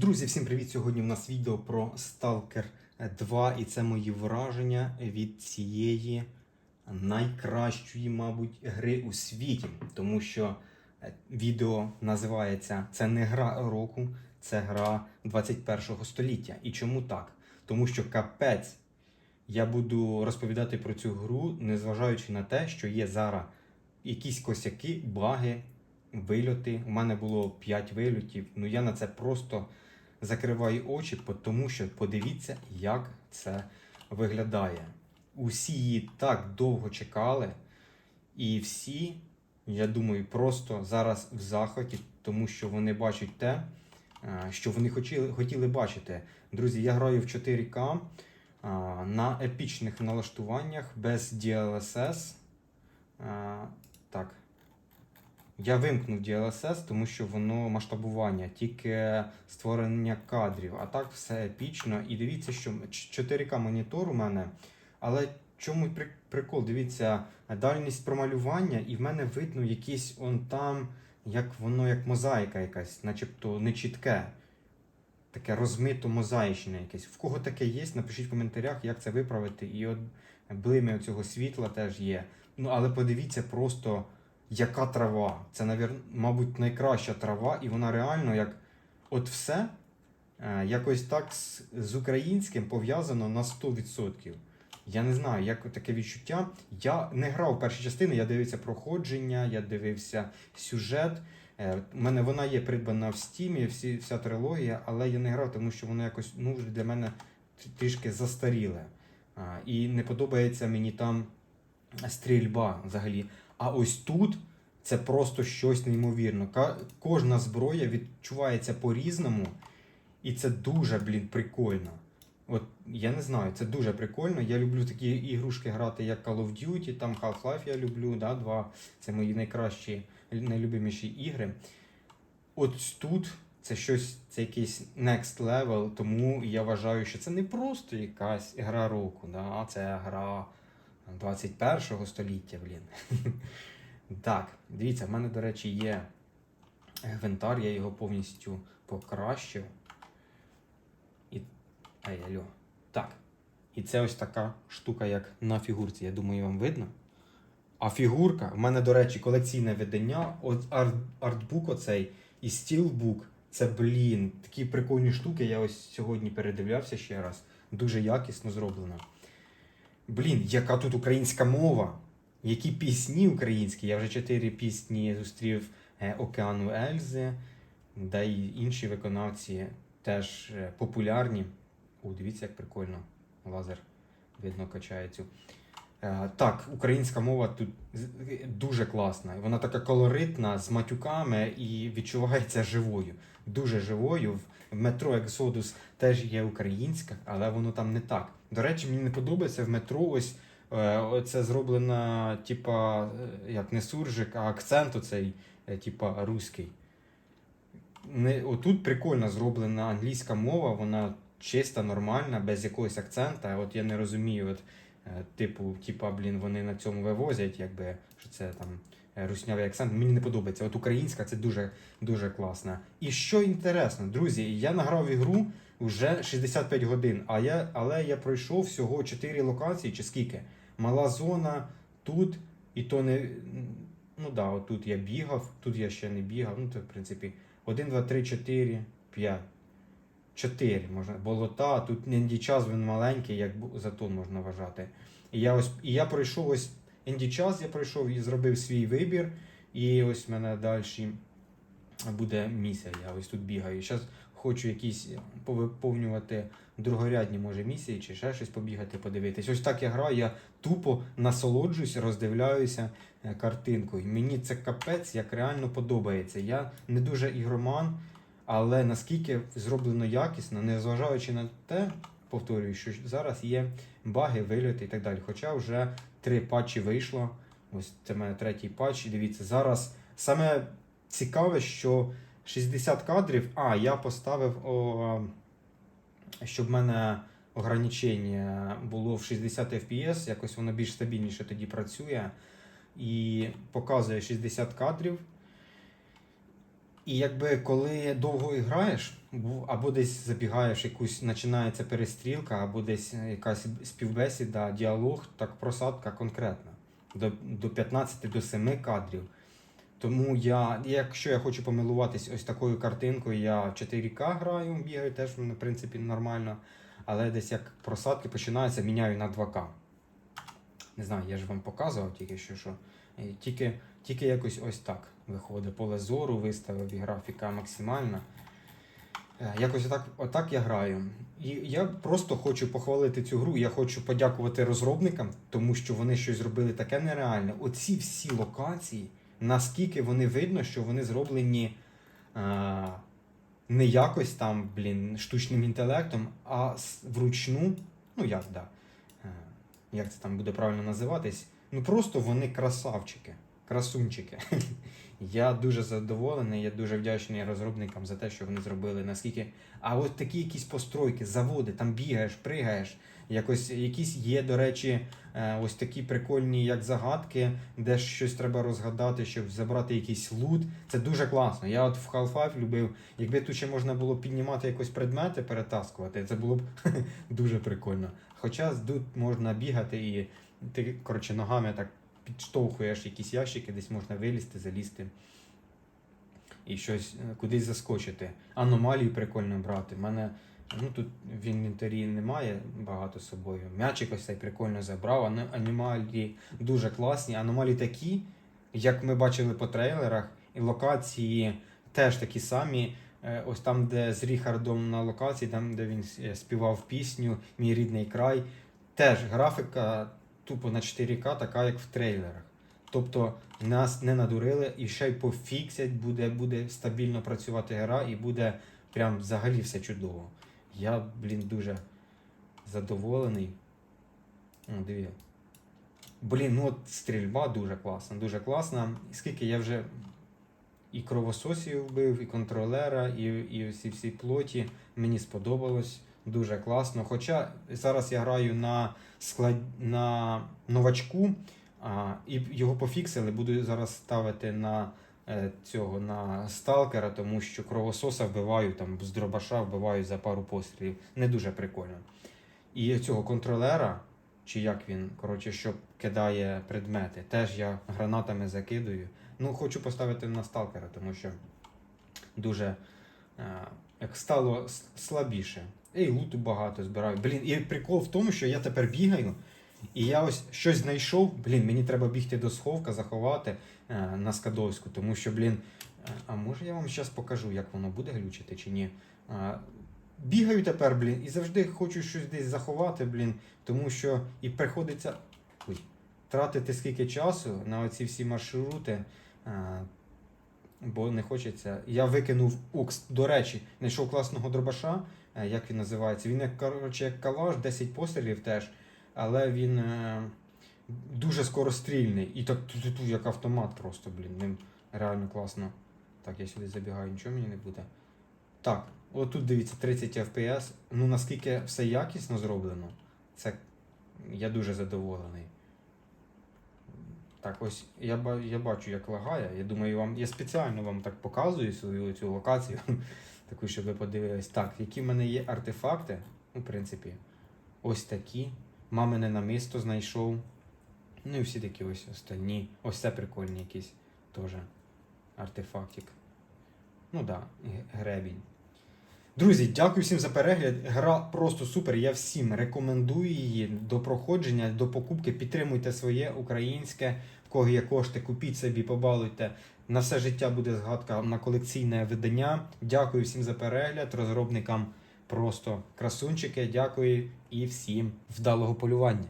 Друзі, всім привіт! Сьогодні у нас відео про Stalker 2, і це мої враження від цієї найкращої, мабуть, гри у світі. Тому що е, відео називається Це не гра року, це гра 21-го століття. І чому так? Тому що капець я буду розповідати про цю гру, незважаючи на те, що є зараз якісь косяки, баги, вильоти. У мене було 5 вильотів. Ну я на це просто закриваю очі, тому що подивіться, як це виглядає. Усі її так довго чекали, і всі, я думаю, просто зараз в захваті, тому що вони бачать те, е, що вони хотіли, хотіли бачити. Друзі, я граю в 4К на епічних налаштуваннях без DLSS. Так. Я вимкнув DLSS, тому що воно масштабування, тільки створення кадрів, а так все епічно. І дивіться, що 4К монітор у мене, але чому прикол? Дивіться, дальність промалювання, і в мене видно якийсь он там, як воно як мозаїка якась, начебто не чітке. Таке розмито мозаїчне якесь. В кого таке є, напишіть в коментарях, як це виправити. І от блими цього світла теж є. Ну, але подивіться просто, яка трава. Це, мабуть, найкраща трава, і вона реально як от все е, якось так з, українським пов'язано на 100%. Я не знаю, як таке відчуття. Я не грав перші частини, я дивився проходження, я дивився сюжет. Е, У мене вона є придбана в стімі, всі, вся трилогія, але я не грав, тому що воно якось ну, для мене трішки застаріле. А, І не подобається мені там стрільба взагалі. А ось тут це просто щось неймовірно. Кожна зброя відчувається по-різному, і це дуже, блін, прикольно. От я не знаю, це дуже прикольно. Я люблю такі ігрушки грати, як Call of Duty, там Half-Life я люблю, да, два. Це мої найкращі, найлюбиміші ігри. От тут це щось, це якийсь next level, тому я вважаю, що це не просто якась гра року, да, це гра 21 століття, блін. Так, дивіться, в мене, до речі, є гвинтар, я його повністю покращив. І... Ай, алло. Так. І це ось така штука, як на фігурці. Я думаю, вам видно. А фігурка, в мене, до речі, колекційне видання, от арт, артбук оцей і стілбук. Це, блін, такі прикольні штуки. Я ось сьогодні передивлявся ще раз. Дуже якісно зроблено. Блін, яка тут українська мова? Які пісні українські? Я вже чотири пісні зустрів е, Океану Ельзи, да і інші виконавці теж е, популярні. О, дивіться, як прикольно. Лазер видно качає цю. Так, українська мова тут дуже класна. Вона така колоритна, з матюками і відчувається живою. Дуже живою. В- метро Ексодус теж є українська, але воно там не так. До речі, мені не подобається в метро ось е, це зроблено, типа, е, як не суржик, а акцент оцей, е, типа, руський. Не, отут прикольно зроблена англійська мова, вона чиста, нормальна, без якогось акцента. От я не розумію, от, е, типу, типа, блін, вони на цьому вивозять, якби, що це там е, руснявий акцент. Мені не подобається. От українська це дуже, дуже класна. І що інтересно, друзі, я награв ігру вже 65 годин, а я, але я пройшов всього 4 локації, чи скільки? Мала зона, тут, і то не. Ну да, от тут я бігав, тут я ще не бігав. Ну, то, в принципі, 1, 2, 3, 4, 5. 4 можна. Болота, тут інді час він маленький, як затон можна вважати. І я ось і я пройшов ось інді час, я пройшов і зробив свій вибір. І ось в мене далі буде місія. Я ось тут бігаю. Зараз хочу якісь повиповнювати другорядні, може, місії, чи ще щось побігати, подивитись. Ось так я граю, я тупо насолоджуюся, роздивляюся е, картинкою. Мені це капець як реально подобається. Я не дуже ігроман, але наскільки зроблено якісно, незважаючи на те, повторюю, що зараз є баги, вильоти і так далі. Хоча вже три патчі вийшло. Ось це мене третій патч. Дивіться, зараз саме цікаве, що 60 кадрів. А, я поставив, о, щоб в мене ограничення було в 60 FPS, якось воно більш стабільніше тоді працює. І показує 60 кадрів. І якби коли довго граєш, або десь забігаєш, якусь починається перестрілка, або десь якась співбесіда, діалог, так просадка конкретна. До, до 15 до 7 кадрів. Тому я, якщо я хочу помилуватись ось такою картинкою, я 4К граю, бігаю теж в принципі нормально. Але десь як просадки починаються, міняю на 2К. Не знаю, я ж вам показував тільки що, що е, тільки, тільки якось ось так виходить. Поле зору виставив і графіка максимальна. Е, Якось отак, отак я граю. І я просто хочу похвалити цю гру. Я хочу подякувати розробникам, тому що вони щось зробили таке нереальне. Оці всі локації, наскільки вони видно, що вони зроблені а, не якось там, блін, штучним інтелектом, а вручну. Ну як, да. Е, Як це там буде правильно називатись? Ну просто вони красавчики, красунчики. Я дуже задоволений, я дуже вдячний розробникам за те, що вони зробили. Наскільки. А от такі якісь постройки, заводи, там бігаєш, пригаєш. Якось якісь є, до речі, е, ось такі прикольні, як загадки, де щось треба розгадати, щоб забрати якийсь лут. Це дуже класно. Я от в Half-Life любив, якби тут ще можна було піднімати якось предмети, перетаскувати, це було б дуже прикольно. Хоча тут можна бігати і ти, коротше, ногами так підштовхуєш якісь ящики, десь можна вилізти, залізти і щось е, кудись заскочити. Аномалії прикольно брати. У мене ну, тут в інвентарі немає багато з собою. М'ячик ось цей прикольно забрав. Ано- Аномалії дуже класні. Аномалії такі, як ми бачили по трейлерах, і локації теж такі самі. Е, Ось там, де з Ріхардом на локації, там, де він е, співав пісню Мій рідний край, теж графіка тупо на 4К, така як в трейлерах. Тобто нас не надурили і ще й пофіксять, буде, буде стабільно працювати гра і буде прям взагалі все чудово. Я, блін, дуже задоволений. О, диві. Блін, ну от стрільба дуже класна, дуже класна. Скільки я вже і кровососів вбив, і контролера, і, і всі всі плоті. Мені сподобалось. Дуже класно. Хоча зараз я граю на склад... на новачку, а, і його пофіксили. Буду зараз ставити на е, цього на сталкера, тому що кровососа вбиваю там з дробаша, вбиваю за пару пострілів. Не дуже прикольно. І цього контролера, чи як він, коротше, що кидає предмети, теж я гранатами закидую. Ну, хочу поставити на сталкера, тому що дуже е, стало слабіше. І луту багато збираю. Блін, і прикол в тому, що я тепер бігаю, і я ось щось знайшов. Блін, мені треба бігти до сховка, заховати е, на Скадовську, тому що, блін, е, а може я вам зараз покажу, як воно буде глючити чи ні. Е, бігаю тепер, блін, і завжди хочу щось десь заховати, блін, тому що і приходиться ой, тратити скільки часу на оці всі маршрути. е, Бо не хочеться. Я викинув укс. До речі, знайшов класного дробаша. е, Як він називається? Він як коротше як калаш, 10 пострілів теж, але він е, дуже скорострільний. І так ту-ту-ту, як автомат просто, блін. Ним реально класно. Так, я сюди забігаю, нічого мені не буде. Так, отут дивіться 30 FPS. Ну наскільки все якісно зроблено, це я дуже задоволений. Так, ось я, я бачу, як лагає. Я думаю, вам я спеціально вам так показую свою цю локацію, таку, щоб ви подивились. Так, які в мене є артефакти, ну, в принципі, ось такі. Мамине намисто знайшов. Ну і всі такі ось остальні. Ось це прикольні якісь теж артефактик. Ну так, да, гребінь. Друзі, дякую всім за перегляд. Гра просто супер. Я всім рекомендую її до проходження, до покупки. Підтримуйте своє українське, в кого є кошти, купіть собі, побалуйте. На все життя буде згадка на колекційне видання. Дякую всім за перегляд, розробникам просто красунчики. Дякую і всім вдалого полювання.